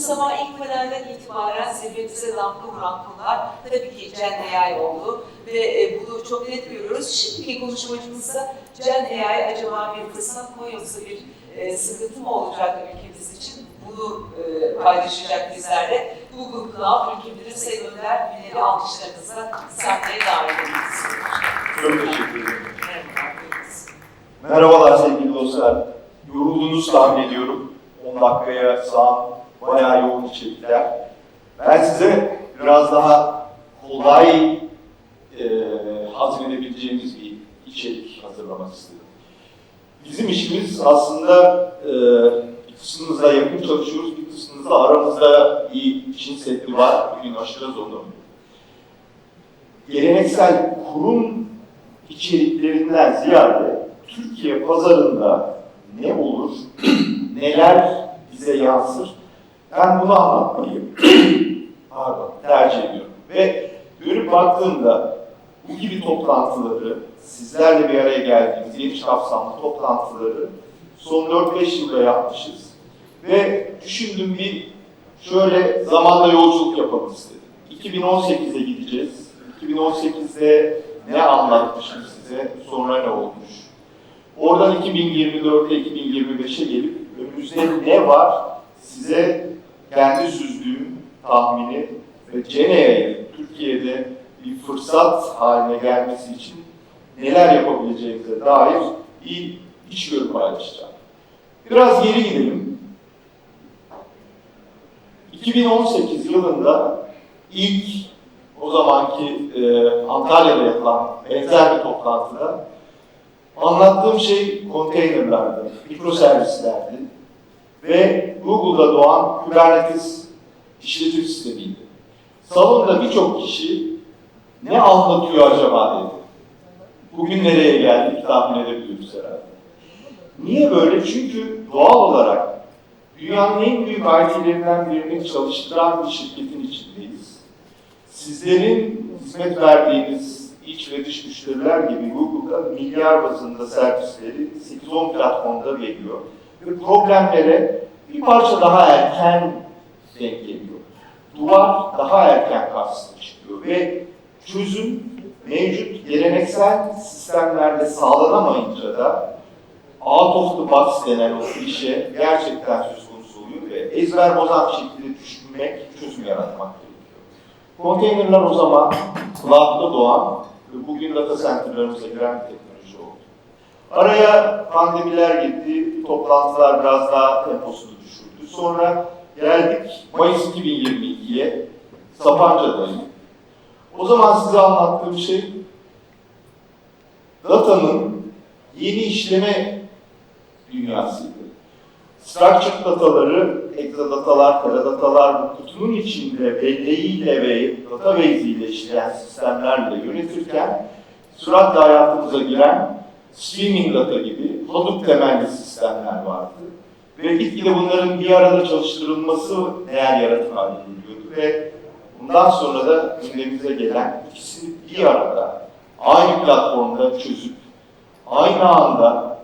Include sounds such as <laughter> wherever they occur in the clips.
sabah ilk panelden itibaren zirvemize damga vuran konular tabii ki Gen AI oldu ve e, bunu çok net görüyoruz. Şimdiki konuşmacımızda Gen AI acaba bir fırsat mı yoksa bir e, sıkıntı mı olacak ülkemiz için? Bunu e, paylaşacak bizlerle. Google Cloud ülkemizi Sayın Önder Güner'i alkışlarınızla sahneye davet istiyoruz. Çok teşekkür ederim. Merhabalar sevgili dostlar. Yorulduğunuzu tahmin ediyorum. 10 dakikaya sağ bayağı yoğun içerikler. Ben size biraz daha kolay e, hazmedebileceğimiz bir içerik hazırlamak istedim. Bizim işimiz aslında e, bir kısmınızla yakın çalışıyoruz, bir kısmınızla aramızda bir Çin setli var. Bugün aşırı onu. Geleneksel kurum içeriklerinden ziyade Türkiye pazarında ne olur, neler bize yansır, ben bunu anlatmayı <clears throat> pardon, tercih ediyorum. Ve dönüp baktığımda bu gibi toplantıları, sizlerle bir araya geldiğimiz geniş kapsamlı toplantıları son 4-5 yılda yapmışız. Ve düşündüm bir şöyle zamanda yolculuk yapalım istedim. 2018'e gideceğiz. 2018'de ne anlatmışım size, sonra ne olmuş? Oradan 2024'e, 2025'e gelip önümüzde ne var size kendi süzdüğüm tahmini ve Cene'ye Türkiye'de bir fırsat haline gelmesi için neler yapabileceğimize dair bir içgörü paylaşacağım. Biraz geri gidelim. 2018 yılında ilk o zamanki e, Antalya'da yapılan benzer bir toplantıda anlattığım şey konteynerlerdi, mikroservislerdi ve Google'da doğan Kubernetes işletim sistemiydi. Salonda birçok kişi ne anlatıyor acaba dedi. Bugün nereye geldik tahmin edebiliyoruz herhalde. Niye böyle? Çünkü doğal olarak dünyanın en büyük IT'lerinden birini çalıştıran bir şirketin içindeyiz. Sizlerin hizmet verdiğiniz iç ve dış müşteriler gibi Google'da milyar bazında servisleri 8-10 platformda veriyor. Problemlere bir parça daha erken denk geliyor. Duvar daha erken karşısına çıkıyor ve çözüm mevcut geleneksel sistemlerde sağlanamayınca da out of the box denen o klişe gerçekten söz konusu oluyor ve ezber bozan şekilde düşünmek, çözüm yaratmak gerekiyor. Konteynerler o zaman cloud'da doğan ve bugün data center'larımıza giren. Araya pandemiler gitti, toplantılar biraz daha temposunu düşürdü. Sonra geldik Mayıs 2022'ye, Sapanca'dayım. O zaman size anlattığım şey, datanın yeni işleme dünyasıydı. Structured dataları, exadatalar, teradatalar bu kutunun içinde belleğiyle ve database ile işleyen sistemlerle yönetirken süratle hayatımıza giren streaming data gibi Hadoop temelli sistemler vardı. Ve gitgide bunların bir arada çalıştırılması değer yaratır hale geliyordu ve bundan sonra da gündemimize gelen ikisini bir arada aynı platformda çözüp aynı anda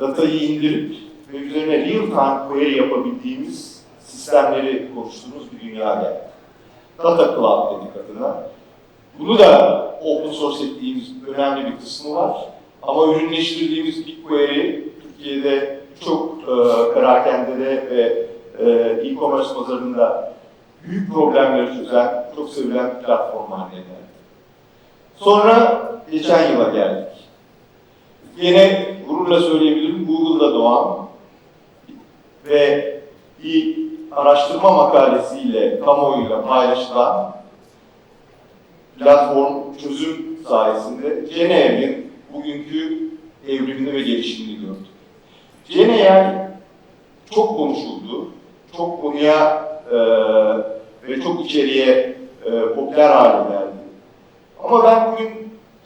datayı indirip ve üzerine real time query yapabildiğimiz sistemleri konuştuğumuz bir dünya geldi. Data Cloud dedik adına. Bunu da open source ettiğimiz önemli bir kısmı var. Ama ürünleştirdiğimiz BigQuery Türkiye'de çok e, perakende de ve e, e-commerce pazarında büyük problemleri çözen, çok sevilen bir platform haline geldi. Sonra geçen yıla geldik. Yine gururla söyleyebilirim Google'da doğan ve bir araştırma makalesiyle kamuoyuyla paylaşılan platform çözüm sayesinde GenAI'nin bugünkü evrimini ve gelişimini gördük. GenAI çok konuşuldu, çok konuya e, ve çok içeriye e, popüler hale geldi. Ama ben bugün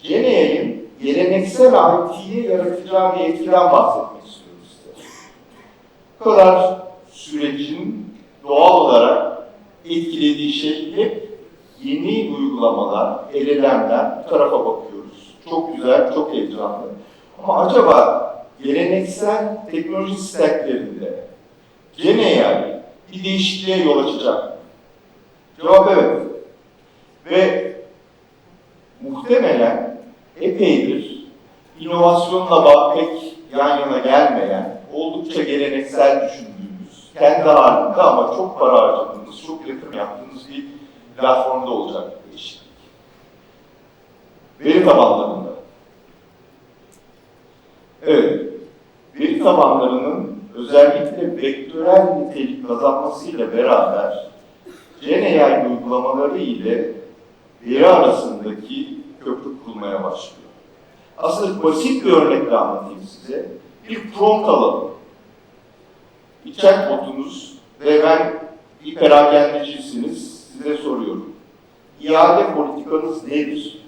GenAI'nin geleneksel IT'ye yaratacağı bir etkiden bahsetmek istiyorum size. Bu kadar sürecin doğal olarak etkilediği şey hep yeni uygulamalar, LLM'ler bu tarafa bakıyoruz. Çok güzel, çok heyecanlı. Ama acaba geleneksel teknoloji stacklerinde GenAI bir değişikliğe yol açacak? Cevap evet. Ve muhtemelen epeydir inovasyonla bağ pek yan yana gelmeyen, oldukça geleneksel düşündüğümüz, kendi halinde ama çok para harcadığımız, çok yatırım yaptığımız bir platformda olacak. Veri tabanlarında. Evet, veri tabanlarının özellikle vektörel nitelik kazanmasıyla beraber GenAI uygulamaları ile veri arasındaki köprü kurulmaya başlıyor. Aslında basit bir örnekle anlatayım size. Bir prompt alalım. Bir chatbotunuz ve ben bir perakendecisiniz. Size soruyorum. İade politikanız nedir?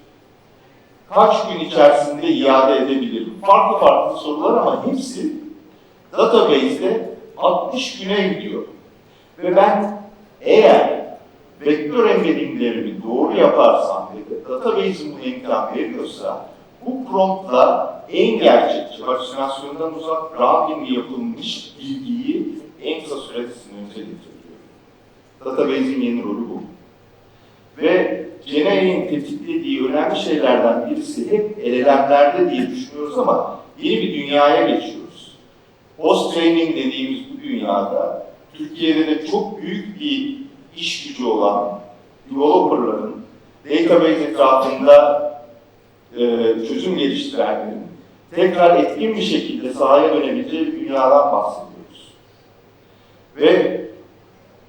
Kaç gün içerisinde iade edebilirim? Farklı farklı sorular ama hepsi database'de 60 güne gidiyor. Ve ben eğer vektör embeddinglerimi doğru yaparsam ve database'im bu imkan veriyorsa bu promptla en gerçekçi, halüsinasyondan uzak, Rabbim'le yapılmış bilgiyi en kısa sürede sizin önünüze getiriyor. Database'in yeni rolü bu. Ve GenAI'nin tetiklediği önemli şeylerden birisi hep LLM'lerde diye düşünüyoruz ama yeni bir dünyaya geçiyoruz. Post-training dediğimiz bu dünyada Türkiye'de de çok büyük bir iş gücü olan developerların database etrafında e, çözüm geliştirenlerin tekrar etkin bir şekilde sahaya dönebileceği bir dünyadan bahsediyoruz. Ve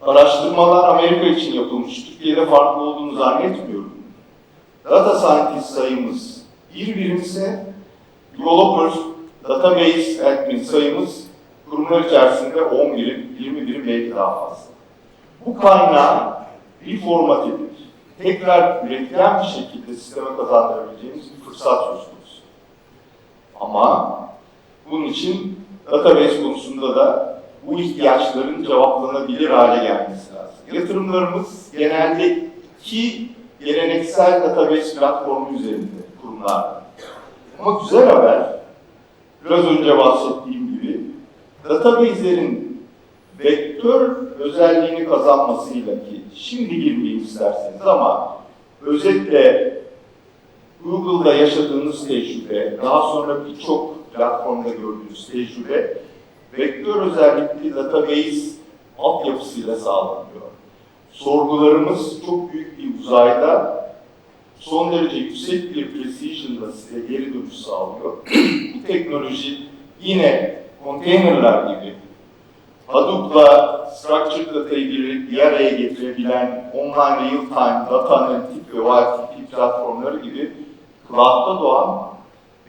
araştırmalar Amerika için yapılmış. Türkiye'de farklı olduğunu zannetmiyorum. Data scientist sayımız bir birimse developers, database admin sayımız kurumlar içerisinde 11'in, 21'in belki daha fazla. Bu kaynağı bir format edip tekrar üretken bir şekilde sisteme kazandırabileceğimiz bir fırsat söz. Ama bunun için database konusunda da bu ihtiyaçların cevaplanabilir hale gelmesi lazım. Yatırımlarımız genelde iki geleneksel database platformu üzerinde kurumlar. Ama güzel haber, biraz önce bahsettiğim gibi, database'lerin vektör özelliğini kazanmasıyla ki şimdi girmeyeyim isterseniz ama özetle Google'da yaşadığınız tecrübe, daha sonra birçok platformda gördüğünüz tecrübe vektör özellikli database altyapısıyla sağlanıyor. Sorgularımız çok büyük bir uzayda son derece yüksek bir precision'la size geri dönüş sağlıyor. <clears throat> Bu teknoloji yine konteynerler gibi Hadoop'la structured data'yı bir, bir araya getirebilen online real-time data analitik ve OLTP platformları gibi cloud'da doğan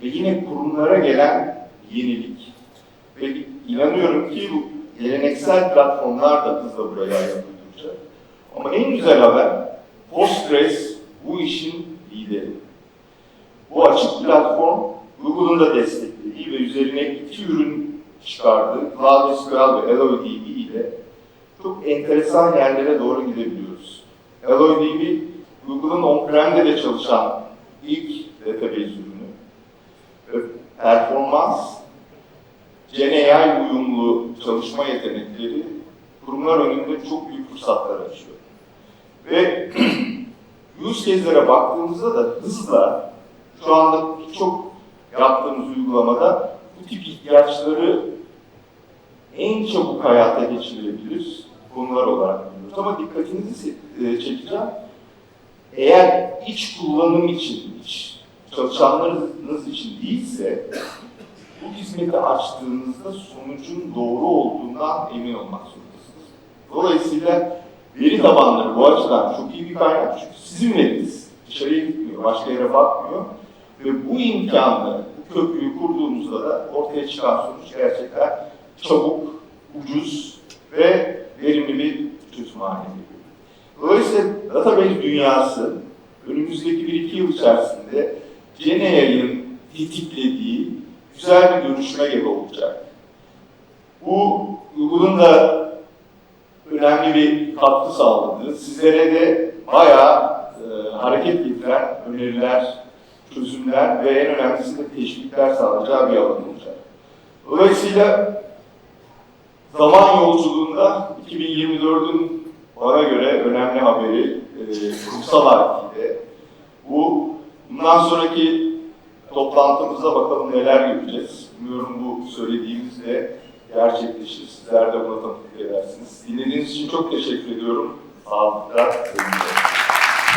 ve yine kurumlara gelen yenilik. Ve inanıyorum ki bu geleneksel platformlar da hızla buraya yayılacak. Ama en güzel haber Postgres bu işin lideri. Bu açık platform Google'un da desteklediği ve üzerine iki ürün çıkardığı Cloud SQL ve AlloyDB ile çok enteresan yerlere doğru gidebiliyoruz. AlloyDB, Google'ın on-prem'de de çalışan ilk database ürünü. Performans, GenAI uyumlu çalışma yetenekleri kurumlar önünde çok büyük fırsatlar açıyor. Ve <clears throat> use case'lere baktığımızda da hızla şu anda birçok yaptığımız uygulamada bu tip ihtiyaçları en çabuk hayata geçirebilir konular olarak biliyoruz. Ama dikkatinizi e, çekeceğim. Eğer iç kullanım için, iç çalışanlarınız için değilse bu hizmeti açtığınızda sonucun doğru olduğundan emin olmak zorundasınız. Dolayısıyla veri tabanları bu açıdan çok iyi bir kaynak çünkü sizin veriniz dışarıya gitmiyor, başka yere bakmıyor ve bu imkanı, bu köprüyü kurduğumuzda da ortaya çıkan sonuç gerçekten çabuk, ucuz ve verimli bir çözüm haline geliyor. Dolayısıyla database dünyası önümüzdeki bir iki yıl içerisinde GenAI'ın tetiklediği güzel bir dönüşüme gebe olacak. Bu Google'un da önemli bir katkı sağladığı, sizlere de bayağı e, hareket getiren öneriler, çözümler ve en önemlisi de teşvikler sağlayacağı bir alan olacak. Dolayısıyla Zaman yolculuğunda 2024'ün bana göre önemli haberi e, kurumsal harfiyle. Bu bundan sonraki toplantımızda bakalım neler göreceğiz. Umuyorum bu söylediğimiz de gerçekleşir. Sizler de buna tanıklık edersiniz. Dinlediğiniz için çok teşekkür ediyorum. Sağlıkla.